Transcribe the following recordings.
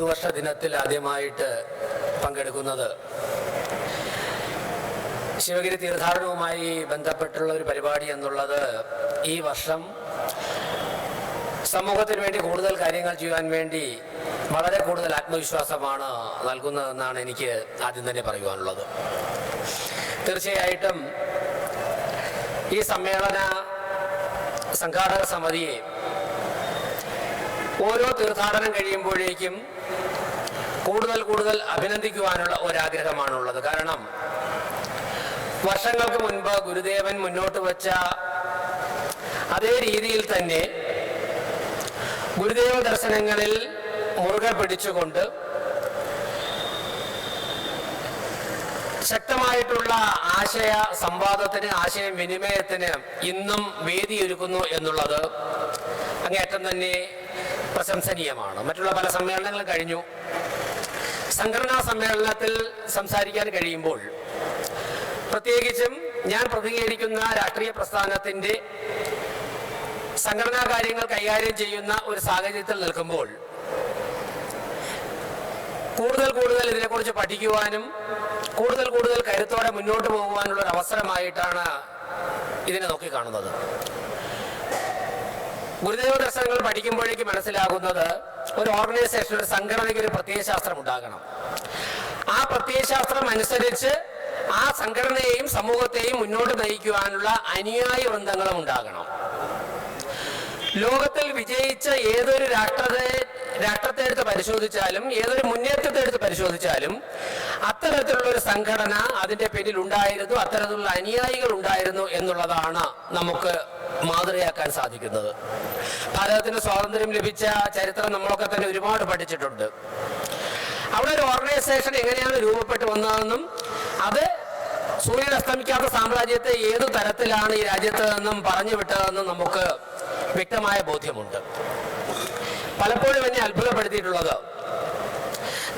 പുതുവർഷ ദിനത്തിൽ ആദ്യമായിട്ട് പങ്കെടുക്കുന്നത്. ശിവഗിരി തീർത്ഥാടനവുമായി ബന്ധപ്പെട്ടുള്ള ഒരു പരിപാടി എന്നുള്ളത് ഈ വർഷം സമൂഹത്തിന് വേണ്ടി കൂടുതൽ കാര്യങ്ങൾ ചെയ്യാൻ വേണ്ടി വളരെ കൂടുതൽ ആത്മവിശ്വാസമാണ് നൽകുന്നതെന്നാണ് എനിക്ക് ആദ്യം തന്നെ പറയുവാനുള്ളത്. തീർച്ചയായിട്ടും ഈ സമ്മേളന സംഘാടക സമിതിയെ ഓരോ തീർത്ഥാടനം കഴിയുമ്പോഴേക്കും കൂടുതൽ കൂടുതൽ അഭിനന്ദിക്കുവാനുള്ള ഒരാഗ്രഹമാണുള്ളത്. കാരണം വർഷങ്ങൾക്ക് മുൻപ് ഗുരുദേവൻ മുന്നോട്ട് വെച്ച അതേ രീതിയിൽ തന്നെ ഗുരുദേവ ദർശനങ്ങളിൽ മുറുകെ പിടിച്ചുകൊണ്ട് ശക്തമായിട്ടുള്ള ആശയ സംവാദത്തിന് ആശയവിനിമയത്തിന് ഇന്നും വേദിയൊരുക്കുന്നു എന്നുള്ളത് അങ്ങേറ്റം തന്നെ പ്രശംസനീയമാണ്. മറ്റുള്ള പല സമ്മേളനങ്ങളും കഴിഞ്ഞു. സംഘടനാ സമ്മേളനത്തിൽ സംസാരിക്കാൻ കഴിയുമ്പോൾ പ്രത്യേകിച്ചും ഞാൻ പ്രതികരിക്കുന്ന രാഷ്ട്രീയ പ്രസ്ഥാനത്തിന്റെ സംഘടനാ കാര്യങ്ങൾ കൈകാര്യം ചെയ്യുന്ന ഒരു സാഹചര്യത്തിൽ നിൽക്കുമ്പോൾ കൂടുതൽ കൂടുതൽ ഇതിനെക്കുറിച്ച് പഠിക്കുവാനും കൂടുതൽ കൂടുതൽ കരുത്തോടെ മുന്നോട്ട് പോകുവാനുള്ള ഒരു അവസരമായിട്ടാണ് ഇതിനെ നോക്കിക്കാണുന്നത്. ഗുരുദേവ ദർശനങ്ങൾ പഠിക്കുമ്പോഴേക്ക് മനസ്സിലാകുന്നത് ഒരു ഓർഗനൈസേഷൻ ഒരു സംഘടനയ്ക്ക് ഒരു പ്രത്യയശാസ്ത്രം ഉണ്ടാകണം. ആ പ്രത്യയശാസ്ത്രം അനുസരിച്ച് ആ സംഘടനയെയും സമൂഹത്തെയും മുന്നോട്ട് നയിക്കുവാനുള്ള അനുയായി വൃന്ദങ്ങളും ഉണ്ടാകണം. ലോകത്തിൽ വിജയിച്ച ഏതൊരു രാഷ്ട്രത്തെ രാഷ്ട്രത്തെ എടുത്ത് പരിശോധിച്ചാലും ഏതൊരു മുന്നേറ്റത്തെ എടുത്ത് പരിശോധിച്ചാലും അത്തരത്തിലുള്ള ഒരു സംഘടന അതിന്റെ പേരിൽ ഉണ്ടായിരുന്നു അത്തരത്തിലുള്ള അനുയായികൾ ഉണ്ടായിരുന്നു എന്നുള്ളതാണ് നമുക്ക് മാതൃകയാക്കാൻ സാധിക്കുന്നത്. ഭാരതത്തിന് സ്വാതന്ത്ര്യം ലഭിച്ച ചരിത്രം നമ്മളൊക്കെ തന്നെ ഒരുപാട് പഠിച്ചിട്ടുണ്ട്. അവിടെ ഒരു ഓർഗനൈസേഷൻ എങ്ങനെയാണ് രൂപപ്പെട്ടു വന്നതെന്നും അത് സൂര്യൻ അസ്തമിക്കാത്ത സാമ്രാജ്യത്തെ ഏതു തരത്തിലാണ് ഈ രാജ്യത്ത് നിന്നും പറഞ്ഞു വിട്ടതെന്നും നമുക്ക് വ്യക്തമായ ബോധ്യമുണ്ട്. പലപ്പോഴും എന്നെ അത്ഭുതപ്പെടുത്തിയിട്ടുള്ളത്.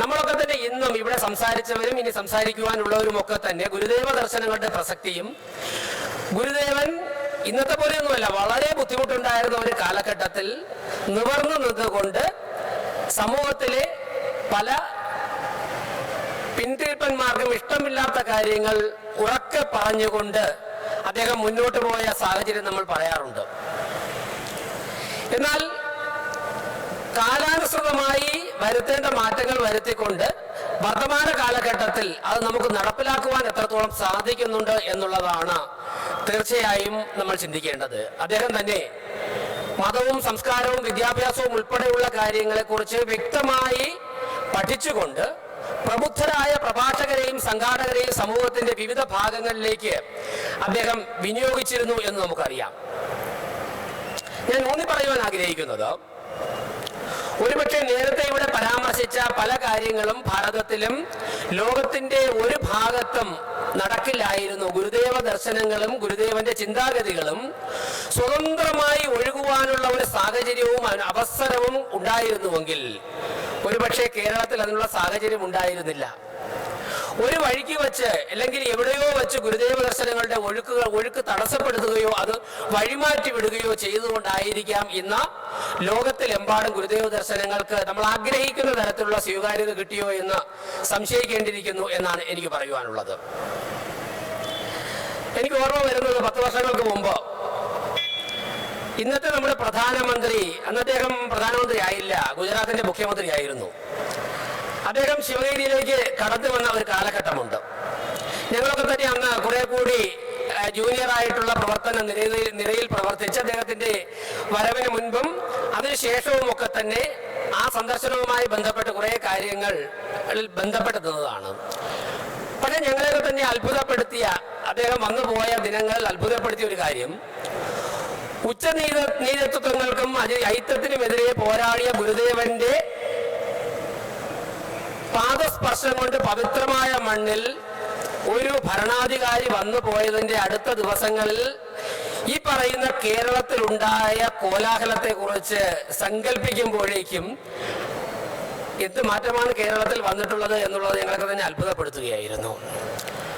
നമ്മളൊക്കെ തന്നെ ഇന്നും ഇവിടെ സംസാരിച്ചവരും ഇനി സംസാരിക്കുവാനുള്ളവരും ഒക്കെ തന്നെ ഗുരുദേവ ദർശനങ്ങളുടെ പ്രസക്തിയും ഗുരുദേവൻ ഇന്നത്തെ പോലെയൊന്നുമല്ല വളരെ ബുദ്ധിമുട്ടുണ്ടായിരുന്ന ഒരു കാലഘട്ടത്തിൽ നിവർന്നു നിന്നുകൊണ്ട് സമൂഹത്തിലെ പല പിന്തിരിപ്പന്മാർക്കും ഇഷ്ടമില്ലാത്ത കാര്യങ്ങൾ ഉറക്കെ പറഞ്ഞുകൊണ്ട് അദ്ദേഹം മുന്നോട്ട് പോയ സാഹചര്യം നമ്മൾ പറയാറുണ്ട്. എന്നാൽ കാലാനുസൃതമായി വരുത്തേണ്ട മാറ്റങ്ങൾ വരുത്തിക്കൊണ്ട് വർത്തമാന കാലഘട്ടത്തിൽ അത് നമുക്ക് നടപ്പിലാക്കുവാൻ എത്രത്തോളം സാധിക്കുന്നുണ്ട് എന്നുള്ളതാണ് തീർച്ചയായും നമ്മൾ ചിന്തിക്കേണ്ടത്. അദ്ദേഹം തന്നെ മതവും സംസ്കാരവും വിദ്യാഭ്യാസവും ഉൾപ്പെടെയുള്ള കാര്യങ്ങളെക്കുറിച്ച് വ്യക്തമായി പഠിച്ചുകൊണ്ട് പ്രബുദ്ധരായ പ്രഭാഷകരെയും സംഘാടകരെയും സമൂഹത്തിന്റെ വിവിധ ഭാഗങ്ങളിലേക്ക് അദ്ദേഹം വിനിയോഗിച്ചിരുന്നു എന്ന് നമുക്കറിയാം. ഞാൻ ഊന്നി പറയുവാൻ ആഗ്രഹിക്കുന്നത് ഒരുപക്ഷെ നേരത്തെ ഇവിടെ പരാമർശിച്ച പല കാര്യങ്ങളും ഭാരതത്തിലും ലോകത്തിന്റെ ഒരു ഭാഗത്തും നടക്കില്ലായിരുന്നു. ഗുരുദേവ ദർശനങ്ങളും ഗുരുദേവന്റെ ചിന്താഗതികളും സ്വതന്ത്രമായി ഒഴുകുവാനുള്ള ഒരു സാഹചര്യവും അവസരവും ഉണ്ടായിരുന്നുവെങ്കിൽ ഒരുപക്ഷെ കേരളത്തിൽ അതിനുള്ള സാഹചര്യം ഉണ്ടായിരുന്നില്ല. ഒരു വഴിക്ക് വെച്ച് അല്ലെങ്കിൽ എവിടെയോ വെച്ച് ഗുരുദേവ ദർശനങ്ങളുടെ ഒഴുക്കുകൾ ഒഴുക്ക് തടസ്സപ്പെടുത്തുകയോ അത് വഴിമാറ്റി വിടുകയോ ചെയ്തുകൊണ്ടായിരിക്കാം ഇന്ന് ലോകത്തിലെമ്പാടും ഗുരുദേവ ദർശനങ്ങൾക്ക് നമ്മൾ ആഗ്രഹിക്കുന്ന തരത്തിലുള്ള സ്വീകാര്യത കിട്ടിയോ എന്ന് സംശയിക്കേണ്ടിയിരിക്കുന്നു എന്നാണ് എനിക്ക് പറയുവാനുള്ളത്. എനിക്ക് ഓർമ്മ വരുന്നത് പത്ത് വർഷങ്ങൾക്ക് മുമ്പ്. ഇന്നത്തെ നമ്മുടെ പ്രധാനമന്ത്രി അന്ന് അദ്ദേഹം പ്രധാനമന്ത്രി ആയില്ല ഗുജറാത്തിന്റെ മുഖ്യമന്ത്രി ആയിരുന്നു. അദ്ദേഹം ശിവഗിരിയിലേക്ക് കടന്നു വന്ന ഒരു കാലഘട്ടമുണ്ട്. ഞങ്ങളൊക്കെ തന്നെ അന്ന് കുറെ കൂടി ജൂനിയർ ആയിട്ടുള്ള പ്രവർത്തന നിരയിൽ നിരയിൽ പ്രവർത്തിച്ച് അദ്ദേഹത്തിന്റെ വരവിന് മുൻപും അതിനുശേഷവും ഒക്കെ തന്നെ ആ സന്ദർശനവുമായി ബന്ധപ്പെട്ട് കുറെ കാര്യങ്ങൾ ബന്ധപ്പെട്ട് നിന്നതാണ് ഞങ്ങളെ തന്നെ അത്ഭുതപ്പെടുത്തിയ അദ്ദേഹം വന്നു പോയ അത്ഭുതപ്പെടുത്തിയ ഒരു കാര്യം. ഉച്ച നീത നീതത്വങ്ങൾക്കും അത് ഐത്തത്തിനുമെതിരെ പോരാടിയ ഗുരുദേവന്റെ പാദസ്പർശം കൊണ്ട് പവിത്രമായ മണ്ണിൽ ഒരു ഭരണാധികാരി വന്നു പോയതിന്റെ അടുത്ത ദിവസങ്ങളിൽ ഈ പറയുന്ന കേരളത്തിലുണ്ടായ കോലാഹലത്തെ കുറിച്ച് സങ്കല്പിക്കുമ്പോഴേക്കും എന്ത് മാറ്റമാണ് കേരളത്തിൽ വന്നിട്ടുള്ളത് എന്നുള്ളത് ഞങ്ങളൊക്കെ തന്നെ അത്ഭുതപ്പെടുത്തുകയായിരുന്നു.